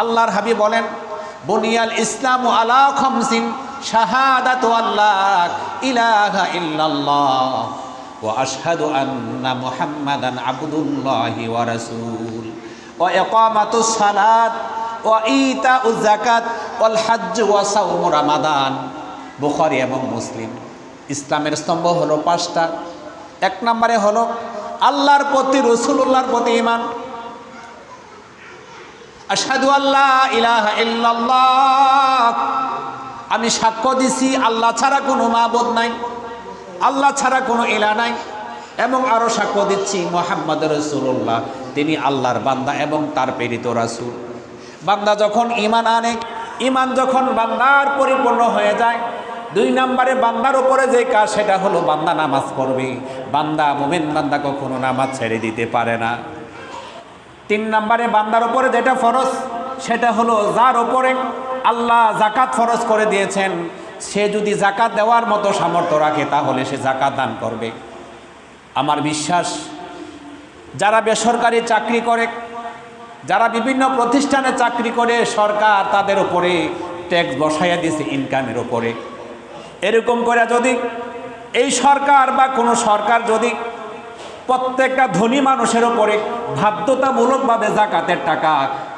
আল্লাহর হাবি বলেন, বনিয়াল ইসলাম আলা খমসিন, শাহাদাত আল্লাহ ইলাহা ইল্লাল্লাহ, ওয়া আশহাদু আন্না মুহাম্মাদান আবদুল্লাহি ওয়া রাসূল, ওয়া ইকামাতুস সালাত, ওয়া ইতাউজ যাকাত, ওয়াল হজ্জ ওয়া সাওম রমাদান। বুখারী এবং মুসলিম। ইসলামের স্তম্ভ হলো পাঁচটা। এক নম্বরে হলো, আল্লাহর প্রতি রসুল্লাহর প্রতি ইমান আশহাদু আল্লাহ ইলাহা ইল্লাল্লাহ। আমি সাক্ষ্য দিছি, আল্লাহ ছাড়া কোনো মাবুদ নাই, আল্লাহ ছাড়া কোনো ইলা নাই, এবং আরও সাক্ষ্য দিচ্ছি মোহাম্মদ রসুল্লাহ তিনি আল্লাহর বান্দা এবং তার প্রেরিত রাসূল। বান্দা যখন ইমান আনে ইমান যখন বান্দার পরিপূর্ণ হয়ে যায়, দুই নম্বরে বান্দার উপরে যে কাজ, সেটা হলো বান্দা নামাজ পড়বে। বান্দা মোমেন বান্দা কখনো নামাজ ছেড়ে দিতে পারে না। তিন নম্বরে বান্দার উপরে যেটা ফরজ, সেটা হলো যার ওপরে আল্লাহ জাকাত ফরজ করে দিয়েছেন। সে যদি জাকাত দেওয়ার মতো সামর্থ্য রাখে, তাহলে সে জাকাত দান করবে। আমার বিশ্বাস, যারা বেসরকারি চাকরি করে, যারা বিভিন্ন প্রতিষ্ঠানে চাকরি করে, সরকার তাদের উপরে ট্যাক্স বসাইয়া দিয়েছে ইনকামের ওপরে এরকম করে যদি এই সরকার বা কোনো সরকার যদি প্রত্যেকটা ধনী মানুষের ওপরে বাধ্যতামূলকভাবে জাকাতের টাকা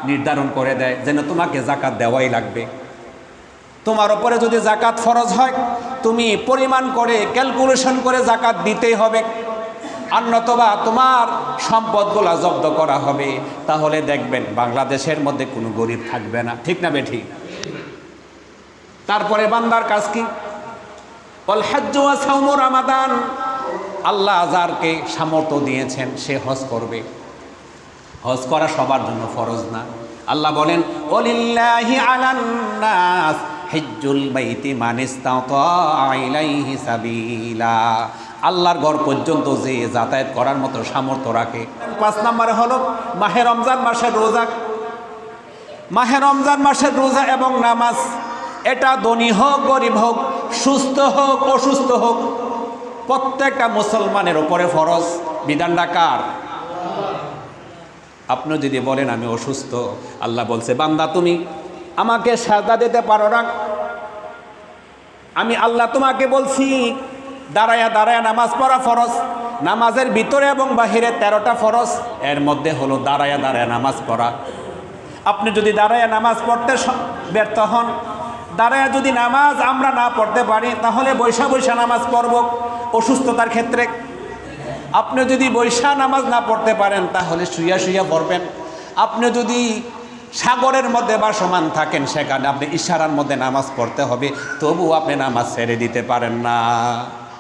নির্ধারণ করে দেয়, যেন তোমাকে জাকাত দেওয়াই লাগবে। তোমার ওপরে যদি জাকাত ফরজ হয়, তুমি পরিমাণ করে, ক্যালকুলেশন করে জাকাত দিতেই হবে। আর নতবা তোমার সম্পদগুলা জব্দ করা হবে। তাহলে দেখবেন বাংলাদেশের মধ্যে কোনো গরিব থাকবে না। ঠিক না বেঠি? তারপরে বান্দার কাজ কি? অল হাজ্জুয়া সাউমু রামাদান। আল্লাহ আজারকে সামর্থ্য দিয়েছেন, সে হজ করবে। হজ করা সবার জন্য ফরজ না। আল্লাহ বলেন সাবিলা। আল্লাহর ঘর পর্যন্ত যে যাতায়াত করার মতো সামর্থ্য রাখে। পাঁচ নম্বরে হলো, মাহে রমজান মাসের রোজা। মাহে রমজান মাসের রোজা এবং নামাজ, এটা ধনী হোক, গরিব হোক, সুস্থ হোক, অসুস্থ হোক প্রত্যেকটা মুসলমানের ওপরে ফরজ। বিধানটা কার? আপনি যদি বলেন, আমি অসুস্থ আল্লাহ বলছে, বান্দা তুমি, আমাকে সাজা দিতে পারো না। আমি আল্লাহ তোমাকে বলছি, দাঁড়ায়া দাঁড়ায়া, নামাজ পড়া ফরজ। নামাজের ভিতরে এবং বাহিরে তেরোটা ফরজ। এর মধ্যে হলো দাঁড়ায়া দাঁড়ায়া, নামাজ পড়া। আপনি যদি দাঁড়ায়া, নামাজ পড়তে ব্যর্থ হন। দাঁড়ায়া যদি নামাজ আমরা না পড়তে পারি, তাহলে বৈশা বৈশা নামাজ পড়ব। অসুস্থতার ক্ষেত্রে আপনি যদি বৈশা নামাজ না পড়তে পারেন, তাহলে শুইয়া শুইয়া পড়বেন। আপনি যদি সাগরের মধ্যে বা সমান থাকেন, সেখানে আপনি ইশারার মধ্যে নামাজ পড়তে হবে তবু আপনি নামাজ ছেড়ে দিতে পারেন না।